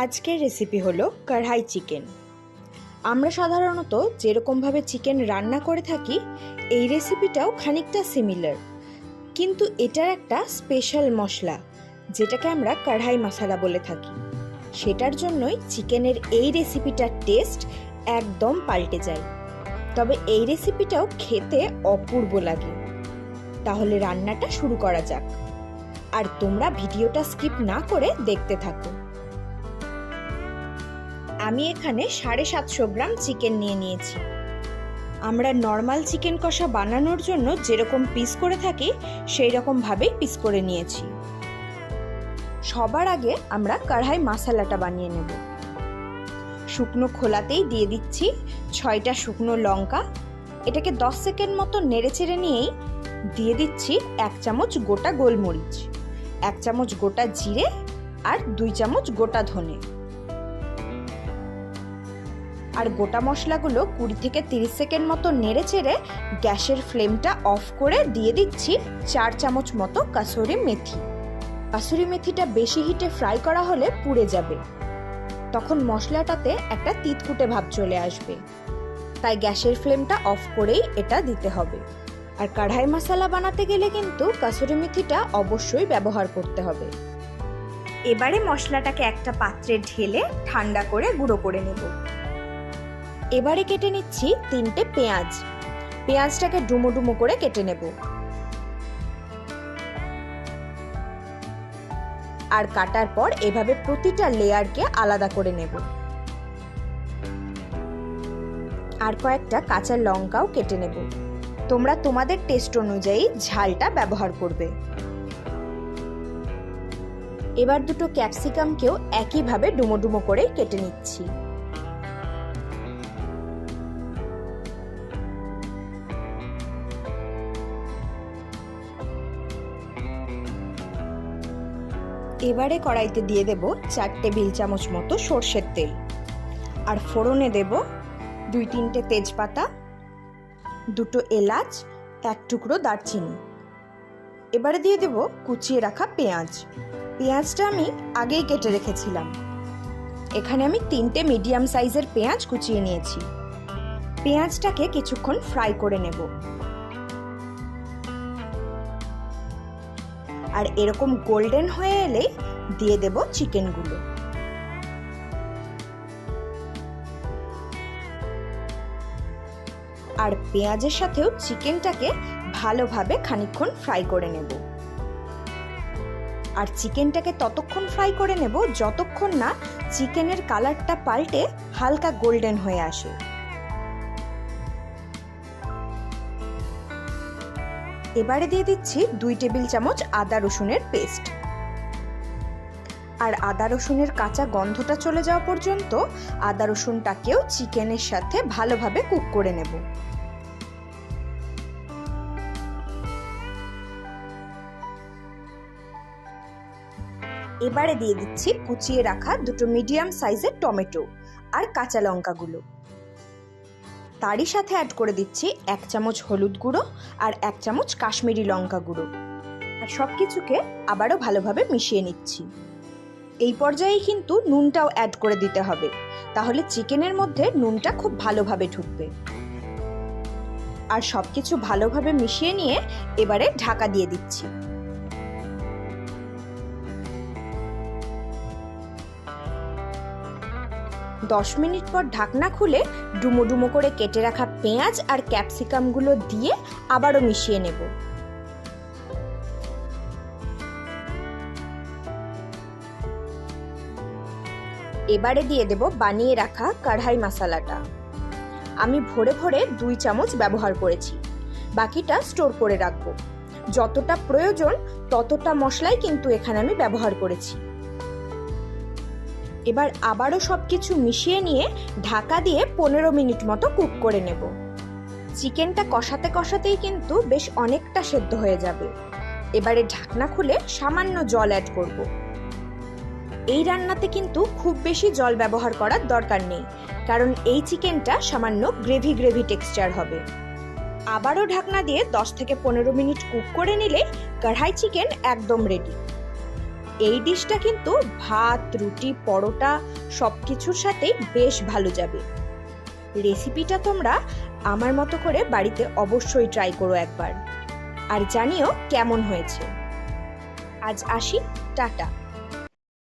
আজকের রেসিপি হলো কড়াই চিকেন আমরা সাধারণত যেরকমভাবে চিকেন রান্না করে থাকি, এই রেসিপিটাও খানিকটা সিমিলার কিন্তু এটার একটা স্পেশাল মশলা, যেটাকে আমরা কড়াই মশলা বলে থাকি। সেটার জন্যই চিকেনের এই রেসিপিটার টেস্ট একদম পাল্টে যায়। তবে এই রেসিপিটাও খেতে অপূর্ব লাগে। তাহলে রান্নাটা শুরু করা যাক। আর তোমরা ভিডিওটা স্কিপ না করে দেখতে থাকো। আমি এখানে সাড়ে সাতশো গ্রাম চিকেন নিয়ে নিয়েছি। আমরা নর্মাল চিকেন কষা বানানোর জন্য যেরকম পিস করে থাকি সেই রকমভাবেই পিস করে নিয়েছি। সবার আগে আমরা কড়াই মশালাটা বানিয়ে নেব। শুকনো খোলাতেই দিয়ে দিচ্ছি ছয়টা শুকনো লঙ্কা। এটাকে দশ সেকেন্ড মতো নেড়ে চেড়ে নিয়েই দিয়ে দিচ্ছি এক চামচ গোটা গোলমরিচ, এক চামচ গোটা জিরে আর দুই চামচ গোটা ধনে। আর গোটা মশলাগুলো কুড়ি থেকে তিরিশ সেকেন্ড মতো নেড়ে চেড়ে গ্যাসের ফ্লেমটা অফ করে দিয়ে দিচ্ছি চার চামচ মতো কাসুরি মেথি। কাসুরি মেথিটা বেশি হিটে ফ্রাই করা হলে পুড়ে যাবে। তখন মশলাটাতে একটা তিতকুটে ভাব চলে আসবে। তাই গ্যাসের ফ্লেমটা অফ করেই এটা দিতে হবে। আর কড়াই মশলা বানাতে গেলে কিন্তু কাসুরি মেথিটা অবশ্যই ব্যবহার করতে হবে। এবারে মশলাটাকে একটা পাত্রে ঢেলে ঠান্ডা করে গুঁড়ো করে নেব। এবারে কেটে নিচ্ছি তিনটে পেঁয়াজ। পেঁয়াজটাকে ডুমো ডুমো করে কেটে নেব। আর কাটার পর এভাবে প্রতিটা লেয়ারকে আলাদা করে নেব। আর কয়েকটা কাঁচা লঙ্কাও কেটে নেব। তোমরা তোমাদের টেস্ট অনুযায়ী ঝালটা ব্যবহার করবে। এবার দুটো ক্যাপসিকামকেও একইভাবে ডুমো ডুমো করে কেটে নিচ্ছি। এবারে কড়াইতে দিয়ে দেব চার টেবিল চামচ মতো সর্ষের তেল। আর ফোড়নে দেব দুই তিনটে তেজপাতা, দুটো এলাচ, এক টুকরো দারচিনি। এবারে দিয়ে দেব কুচিয়ে রাখা পেঁয়াজ। পেঁয়াজটা আমি আগেই কেটে রেখেছিলাম। এখানে আমি তিনটে মিডিয়াম সাইজের পেঁয়াজ কুচিয়ে নিয়েছি। পেঁয়াজটাকে কিছুক্ষণ ফ্রাই করে নেব। আর এরকম গোল্ডেন হয়ে এলেই দিয়ে দেব চিকেনগুলো আর পেঁয়াজের সাথেও চিকেনটাকে ভালোভাবে খানিকক্ষণ ফ্রাই করে নেব। আর চিকেনটাকে ততক্ষণ ফ্রাই করে নেব যতক্ষণ না চিকেনের কালারটা পাল্টে হালকা গোল্ডেন হয়ে আসে। এবারে দিয়ে দিচ্ছি দুই টেবিল চামচ আদা রসুনের পেস্ট। আর আদা রসুনের কাঁচা গন্ধটা চলে যাওয়া পর্যন্ত আদা রসুনটাকেও চিকেনের সাথে ভালোভাবে কুক করে নেব। এবারে দিয়ে দিচ্ছি কুচিয়ে রাখা দুটো মিডিয়াম সাইজের টমেটো আর কাঁচা লঙ্কাগুলো। তারই সাথে অ্যাড করে দিচ্ছি এক চামচ হলুদ গুঁড়ো আর এক চামচ কাশ্মীরি লঙ্কা গুঁড়ো। আর সব কিছুকে আবারও ভালোভাবে মিশিয়ে নিচ্ছি। এই পর্যায়ে কিন্তু নুনটাও অ্যাড করে দিতে হবে। তাহলে চিকেনের মধ্যে নুনটা খুব ভালোভাবে ঢুকবে। আর সব কিছু ভালোভাবে মিশিয়ে নিয়ে এবারে ঢাকা দিয়ে দিচ্ছি। দশ মিনিট পর ঢাকনা খুলে ডুমো ডুমো করে কেটে রাখা পেঁয়াজ আর ক্যাপসিকামগুলো দিয়ে আবারও মিশিয়ে নেব। এবারে দিয়ে দেব বানিয়ে রাখা কড়াই মশালাটা। আমি ভরে ভরে দুই চামচ ব্যবহার করেছি। বাকিটা স্টোর করে রাখব। যতটা প্রয়োজন ততটা মশলাই কিন্তু এখানে আমি ব্যবহার করেছি। এবার আবারও সব কিছু মিশিয়ে নিয়ে ঢাকা দিয়ে পনেরো মিনিট মতো কুক করে নেব। চিকেনটা কষাতে কষাতেই কিন্তু বেশ অনেকটা সেদ্ধ হয়ে যাবে। এবারে ঢাকনা খুলে সামান্য জল অ্যাড করব। এই রান্নাতে কিন্তু খুব বেশি জল ব্যবহার করার দরকার নেই, কারণ এই চিকেনটা সামান্য গ্রেভি গ্রেভি টেক্সচার হবে। আবারও ঢাকনা দিয়ে দশ থেকে পনেরো মিনিট কুক করে নিলে কড়াই চিকেন একদম রেডি এই ডিশটা কিন্তু ভাত, রুটি, পরোটা সব কিছুর সাথেই বেশ ভালো যাবে। রেসিপিটা তোমরা আমার মতো করে বাড়িতে অবশ্যই ট্রাই করো একবার। আর জানিও কেমন হয়েছে। আজ আসি, টাটা।